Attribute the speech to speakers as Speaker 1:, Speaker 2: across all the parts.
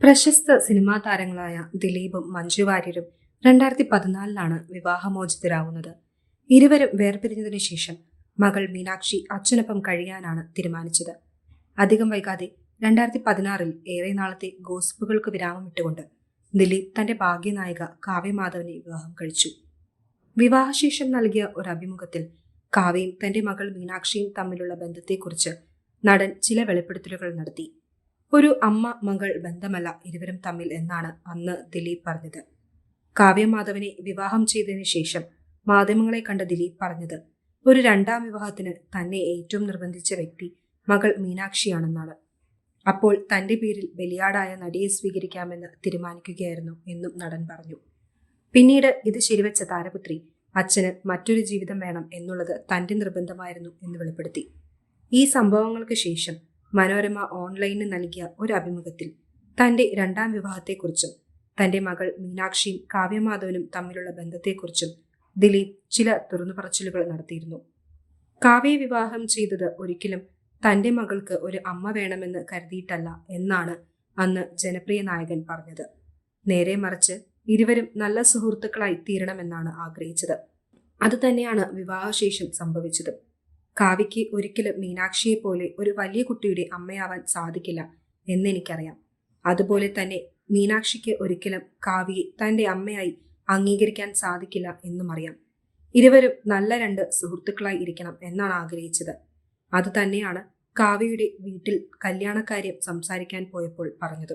Speaker 1: പ്രശസ്ത സിനിമാ താരങ്ങളായ ദിലീപും മഞ്ജു വാര്യരും രണ്ടായിരത്തി പതിനാലിലാണ് വിവാഹമോചിതരാകുന്നത് ഇരുവരും വേർപിരിഞ്ഞതിനു ശേഷം മകൾ മീനാക്ഷി അച്ഛനൊപ്പം കഴിയാനാണ് തീരുമാനിച്ചത്. അധികം വൈകാതെ രണ്ടായിരത്തി പതിനാറിൽ ഏറെ നാളത്തെ ഗോസിപ്പുകൾക്ക് വിരാമമിട്ടുകൊണ്ട് ദിലീപ് തന്റെ ഭാഗ്യനായിക കാവ്യമാധവനെ വിവാഹം കഴിച്ചു. വിവാഹശേഷം നൽകിയ ഒരു അഭിമുഖത്തിൽ കാവ്യയും തന്റെ മകൾ മീനാക്ഷിയും തമ്മിലുള്ള ബന്ധത്തെക്കുറിച്ച് നടൻ ചില വെളിപ്പെടുത്തലുകൾ നടത്തി. ഒരു അമ്മ മകൾ ബന്ധമല്ല ഇരുവരും തമ്മിൽ എന്നാണ് അന്ന് ദിലീപ് പറഞ്ഞത്. കാവ്യമാധവനെ വിവാഹം ചെയ്തതിന് ശേഷം മാധ്യമങ്ങളെ കണ്ട ദിലീപ് പറഞ്ഞത് ഒരു രണ്ടാം വിവാഹത്തിന് തന്നെ ഏറ്റവും നിർബന്ധിച്ച വ്യക്തി മകൾ മീനാക്ഷിയാണെന്നാണ്. അപ്പോൾ തന്റെ പേരിൽ ബലിയാടായ നടിയെ സ്വീകരിക്കാമെന്ന് തീരുമാനിക്കുകയായിരുന്നു എന്നും നടൻ പറഞ്ഞു. പിന്നീട് ഇത് ശരിവെച്ച താരപുത്രി അച്ഛന് മറ്റൊരു ജീവിതം വേണം എന്നുള്ളത് തന്റെ നിർബന്ധമായിരുന്നു എന്ന് വെളിപ്പെടുത്തി. ഈ സംഭവങ്ങൾക്ക് ശേഷം മനോരമ ഓൺലൈനിൽ നൽകിയ ഒരു അഭിമുഖത്തിൽ തന്റെ രണ്ടാം വിവാഹത്തെക്കുറിച്ചും തന്റെ മകൾ മീനാക്ഷിയും കാവ്യമാധവനും തമ്മിലുള്ള ബന്ധത്തെക്കുറിച്ചും ദിലീപ് ചില തുറന്നുപറച്ചിലുകൾ നടത്തിയിരുന്നു. കാവ്യ വിവാഹം ചെയ്തത് ഒരിക്കലും തന്റെ മകൾക്ക് ഒരു അമ്മ വേണമെന്ന് കരുതിയിട്ടല്ല എന്നാണ് അന്ന് ജനപ്രിയ നായകൻ പറഞ്ഞത്. നേരെ മറിച്ച് ഇരുവരും നല്ല സുഹൃത്തുക്കളായി തീരണമെന്നാണ് ആഗ്രഹിച്ചത്. അതുതന്നെയാണ് വിവാഹശേഷം സംഭവിച്ചത്. കാവ്യയ്ക്ക് ഒരിക്കലും മീനാക്ഷിയെ പോലെ ഒരു വലിയ കുട്ടിയുടെ അമ്മയാവാൻ സാധിക്കില്ല എന്നെനിക്കറിയാം. അതുപോലെ തന്നെ മീനാക്ഷിക്ക് ഒരിക്കലും കാവ്യയെ തന്റെ അമ്മയായി അംഗീകരിക്കാൻ സാധിക്കില്ല എന്നും അറിയാം ഇരുവരും നല്ല രണ്ട് സുഹൃത്തുക്കളായി ഇരിക്കണം എന്നാണ് ആഗ്രഹിച്ചത്. അത് തന്നെയാണ് കാവ്യയുടെ വീട്ടിൽ കല്യാണക്കാര്യം സംസാരിക്കാൻ പോയപ്പോൾ പറഞ്ഞത്.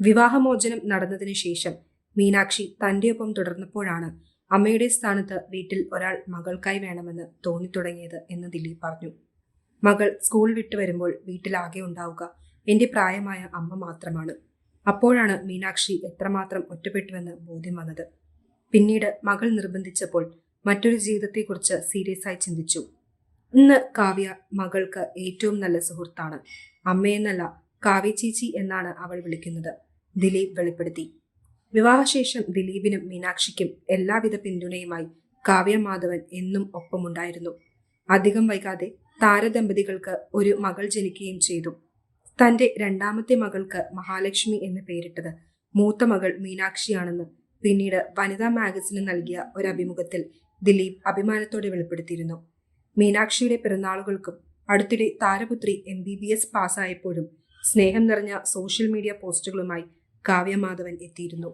Speaker 1: വിവാഹമോചനം നടന്നതിന് ശേഷം മീനാക്ഷി തന്റെ ഒപ്പം തുടർന്നപ്പോഴാണ് അമ്മയുടെ സ്ഥാനത്ത് വീട്ടിൽ ഒരാൾ മകൾക്കായി വേണമെന്ന് തോന്നിത്തുടങ്ങിയത് എന്ന് ദിലീപ് പറഞ്ഞു. മകൾ സ്കൂൾ വിട്ടു വരുമ്പോൾ വീട്ടിലാകെ ഉണ്ടാവുക എന്റെ പ്രായമായ അമ്മ മാത്രമാണ്. അപ്പോഴാണ് മീനാക്ഷി എത്രമാത്രം ഒറ്റപ്പെട്ടുവെന്ന് ബോധ്യം വന്നത്. പിന്നീട് മകൾ നിർബന്ധിച്ചപ്പോൾ മറ്റൊരു ജീവിതത്തെക്കുറിച്ച് സീരിയസ് ആയി ചിന്തിച്ചു. ഇന്ന് കാവ്യ മകൾക്ക് ഏറ്റവും നല്ല സുഹൃത്താണ്. അമ്മയെന്നല്ല കാവ്യ ചേച്ചി എന്നാണ് അവൾ വിളിക്കുന്നത്. ദിലീപ് വെളിപ്പെടുത്തി. വിവാഹശേഷം ദിലീപിനും മീനാക്ഷിക്കും എല്ലാവിധ പിന്തുണയുമായി കാവ്യമാധവൻ എന്നും ഒപ്പമുണ്ടായിരുന്നു. അധികം വൈകാതെ താരദമ്പതികൾക്ക് ഒരു മകൾ ജനിക്കുകയും ചെയ്തു. തന്റെ രണ്ടാമത്തെ മകൾക്ക് മഹാലക്ഷ്മി എന്ന് പേരിട്ടത് മൂത്ത മകൾ മീനാക്ഷിയാണെന്ന് പിന്നീട് വനിതാ മാഗസിന് നൽകിയ ഒരു അഭിമുഖത്തിൽ ദിലീപ് അഭിമാനത്തോടെ വെളിപ്പെടുത്തിയിരുന്നു. മീനാക്ഷിയുടെ പിറന്നാളുകൾക്കും അടുത്തിടെ താരപുത്രി എം ബി ബി എസ് പാസ്സായപ്പോഴും സ്നേഹം നിറഞ്ഞ സോഷ്യൽ മീഡിയ പോസ്റ്റുകളുമായി കാവ്യ മാധവൻ എത്തിയിരുന്നു